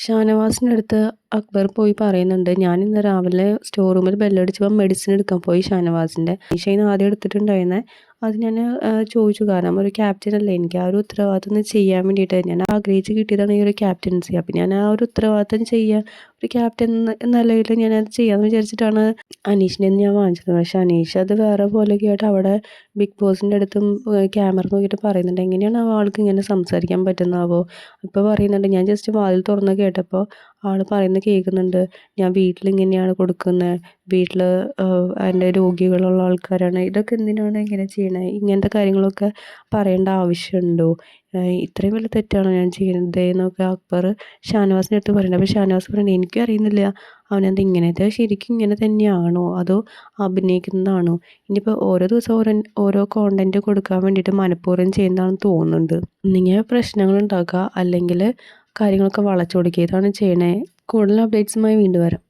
ഷാനവാസിന്റെ അടുത്ത് അക്ബർ പോയി പറയുന്നുണ്ട് ഞാൻ ഇന്ന് രാവിലെ സ്റ്റോർ റൂമിൽ ബെല്ലടിച്ചപ്പോൾ മെഡിസിൻ എടുക്കാൻ പോയി ഷാനവാസിന്റെ ഈശയിന്ന് ആദ്യം എടുത്തിട്ടുണ്ടായിരുന്നത് അത് ഞാൻ ചോദിച്ചു. കാരണം ഒരു ക്യാപ്റ്റൻ അല്ലേ? എനിക്ക് ആ ഒരു ഉത്തരവാദിത്തം ചെയ്യാൻ വേണ്ടിയിട്ട് ഞാൻ ആഗ്രഹിച്ച് കിട്ടിയതാണ് ഈ ഒരു ക്യാപ്റ്റൻസി അപ്പം ഞാൻ ആ ഒരു ഉത്തരവാദിത്തം ചെയ്യാൻ ഒരു ക്യാപ്റ്റൻ എന്ന നിലയിൽ ഞാൻ അത് ചെയ്യാമെന്ന് വിചാരിച്ചിട്ടാണ് അനീഷിനെ ഞാൻ വാങ്ങിച്ചത്. പക്ഷെ അനീഷ് അത് വേറെ പോലെയൊക്കെ ആയിട്ട് അവിടെ ബിഗ് ബോസിന്റെ അടുത്തും ക്യാമറ നോക്കിയിട്ട് പറയുന്നുണ്ട് എങ്ങനെയാണ് ആ ആൾക്ക് ഇങ്ങനെ സംസാരിക്കാൻ പറ്റുന്നതാവോ? ഇപ്പോൾ പറയുന്നുണ്ട് ഞാൻ ജസ്റ്റ് വാതിൽ തുറന്ന് കേട്ടപ്പോൾ ആൾ പറയുന്നത് കേൾക്കുന്നുണ്ട്. ഞാൻ വീട്ടിൽ ഇങ്ങനെയാണ് കൊടുക്കുന്നത് വീട്ടിൽ എന്റെ രോഗികളുള്ള ആൾക്കാരാണ്. ഇതൊക്കെ എന്തിനാണ് ഇങ്ങനെ ചെയ്യണത് ഇങ്ങനത്തെ കാര്യങ്ങളൊക്കെ പറയേണ്ട ആവശ്യമുണ്ടോ? ഇത്രയും വലിയ തെറ്റാണോ ഞാൻ ചെയ്യുന്നത്? എന്നൊക്കെ അക്ബർ ഷാനവാസിന്റെ അടുത്ത് പറയുന്നത് അപ്പോൾ ഷാനവാസ് പറയുന്നത് എനിക്കും അറിയുന്നില്ല. അവനെന്ത് ഇങ്ങനത്തെ ശരിക്കും ഇങ്ങനെ തന്നെയാണോ? അതോ അഭിനയിക്കുന്നതാണോ? ഇനിയിപ്പോൾ ഓരോ ദിവസം ഓരോ ഓരോ കോണ്ടന്റ് കൊടുക്കാൻ വേണ്ടിയിട്ട് മനഃപൂർവം ചെയ്യുന്നതാണെന്ന് തോന്നുന്നുണ്ട്. ഇങ്ങനെ പ്രശ്നങ്ങൾ ഉണ്ടാക്കുക അല്ലെങ്കിൽ കാര്യങ്ങളൊക്കെ വളച്ചു കൊടുക്കുക ഇതാണ് ചെയ്യണേ. കൂടുതൽ അപ്ഡേറ്റ്സുമായി വീണ്ടും വരാം.